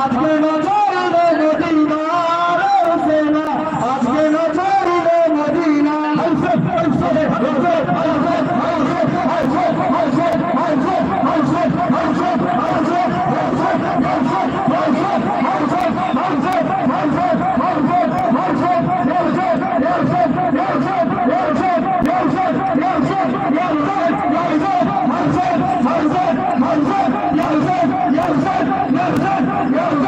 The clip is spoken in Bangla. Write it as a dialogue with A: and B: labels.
A: আজকে 杨柳青杨柳青杨柳青杨柳青